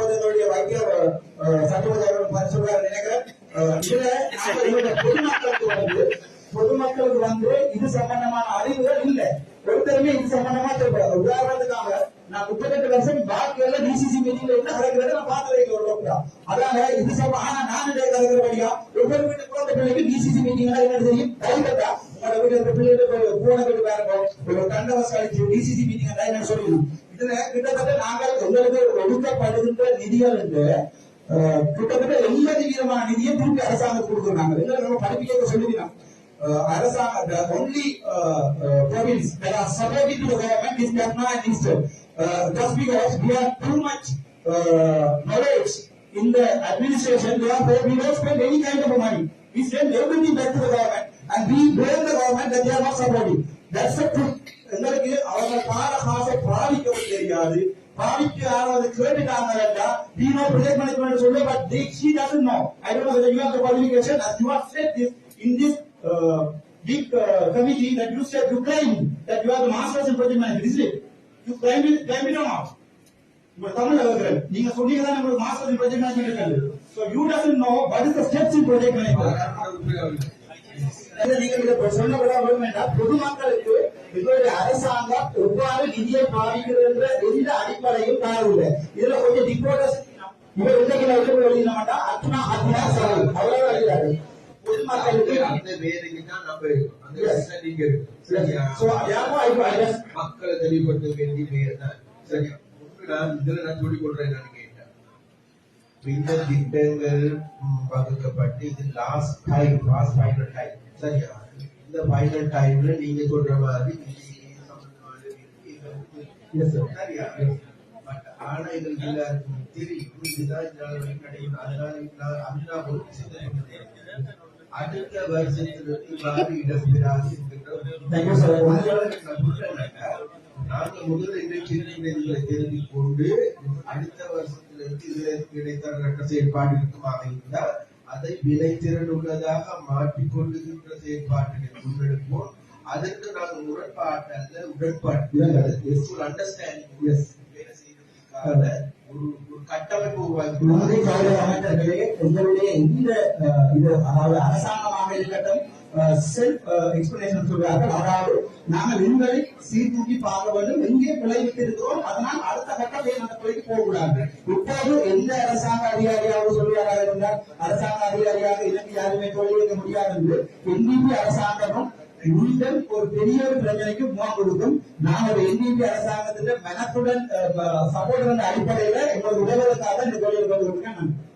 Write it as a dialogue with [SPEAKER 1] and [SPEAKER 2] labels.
[SPEAKER 1] அப்போது எங்களுடைய வைத்திய சட்டப்பதாரம் நினைக்கிறேன். பொதுமக்களுக்கு வந்து இது சம்பந்தமான அறிவுகள் இல்லை. ஒருத்தருமே இது சம்பந்தமா தெரியாது உதாரணத்துக்காக நான் முப்பத்தெட்டு வருஷம் பாக்கியில டிசிசி மீட்டிங்ல என்ன நடக்கிறத நான் பார்த்ததே ஒரு டாக்டரா அதால இது சம்பந்தம் ஆனா நான் கலக்கிறபடியா ஒவ்வொரு வீட்டு குழந்தை பிள்ளைக்கு டிசிசி மீட்டிங்னா என்ன தெரியும்? டைம் உங்களோட வீட்டுல பிள்ளைகளுக்கு பூனை கட்டு பாருங்க ஒரு டென் டிசிசி மீட்டிங் என்ன சொல்லணும் இதுல கிட்டத்தட்ட நாங்கள் எங்களுக்கு ஒதுக்கப்படுகின்ற நிதிகள் என்று அஹ், கிட்டத்தட்ட எண்பது வீதமான நிதியை திருப்பி அரசாங்கத்துக்கு கொடுக்குறாங்க எங்களுக்கு நம்ம படிப்பிக்க சொல்லிக்கலாம் uh, அரசாங்க the only uh, uh, province that are supporting to the government is Patna and Eastern. Uh, just because we have too much uh, knowledge in the administration, therefore we don't spend any kind of money. We send everything back to the government and we blame the government that they are not supporting. That's the truth. எங்களுக்கு அவங்க பாட காசை பாதிக்கவும் தெரியாது பாதிக்கு யாராவது கேட்டுட்டாங்கன்னா we know project management சொல்லு but they, she doesn't know. I don't know whether you have the qualification as you have said this in this uh, big uh, committee that you said you claim that you are the masters in project management, is it? You claim it, claim it or not? உங்க தமிழ்ல இருக்கிறேன் நீங்க சொன்னீங்க தான் உங்களுக்கு master in project management இருக்காது so you doesn't know what is the steps in project management இதை நீங்க இதை சொன்னபடியா வேண்டாம் பொதுமக்களுக்கு எங்களுடைய அரசாங்கம் எவ்வாறு நிதியை பாதிக்கிறது எந்த அடிப்படையும் காணவில்லை. இதுல கொஞ்சம் டிகோடஸ் இவர் இன்னைக்கு நான் எழுத எழுதின மாட்டா அத்னா அத்னா செலவு அவ்வளவு எழுதாரு பொதுமக்களுக்கு
[SPEAKER 2] அந்த வேலைக்கு தான் நம்ம இருக்கோம். அந்த understanding இருக்கு. சரியா?
[SPEAKER 1] I just
[SPEAKER 2] மக்களை தெளிவுபடுத்த வேண்டிய தான். சரியா? நான் இதுல நான் சொல்லிக் கொள்றேன் என்னன்னு கேட்டேன். இந்த திட்டங்கள் வகுக்கப்பட்டு இது last time last final time சரியா? இந்த ஃபைனல் டைம்ல நீங்க சொல்ற மாதிரி. சரியா பட் ஆனா எங்களுக்கு எல்லாருக்கும் தெரியும் இதுதான் இதனால கிடைக்கும் அதனால ஒரு. அடுத்த வருஷத்துல இவ்வாறு இடம்பெறாது. நாங்க முதல்ல தெரிந்து கொண்டு அடுத்த வருஷத்துல இருந்து இதுல கிடைத்த செயல்பாடு இருக்குமாக இருந்தால் அதை விளைத்திறன் உள்ளதாக மாற்றிக் கொள்ளுகின்ற செயற்பாட்டினை முன்னெடுப்போம். அதற்கு நாங்கள் முரண்பாட்டு அல்ல உடன்பாட்டு அண்டர்ஸ்டாண்டிங் வேலை செய்வதற்கான ஒரு கட்டமைப்பு உருவாக்கி
[SPEAKER 1] எங்களுடைய இந்த இது அதாவது அரசாங்கமாக இருக்கட்டும் செல்ஃப் எக்ஸ்பிளேஷன் சொல்றார்கள். அதாவது நாங்கள் எங்களை சீர்தூக்கி பார்க்க வேண்டும் எங்கே பிழைவிட்டு இருக்கிறோம் அதனால் அடுத்த கட்டம் அந்த பிழைக்கு போகக்கூடாது? இப்போது எந்த அரசாங்க அதிகாரியாக சொல்லுவாராக இருந்தால் அரசாங்க அதிகாரியாக இலங்கை யாருமே தொழில் வைக்க முடியாது என்று என்டிபி அரசாங்கமும் மீண்டும் ஒரு பெரிய ஒரு பிரச்சனைக்கு முகம் கொடுக்கும். நான் ஒரு என்டிபி அரசாங்கத்தின் மனத்துடன் சப்போர்ட் அடிப்படையில எங்களுக்கு உதவுவதற்காக இந்த தொழில் நன்றி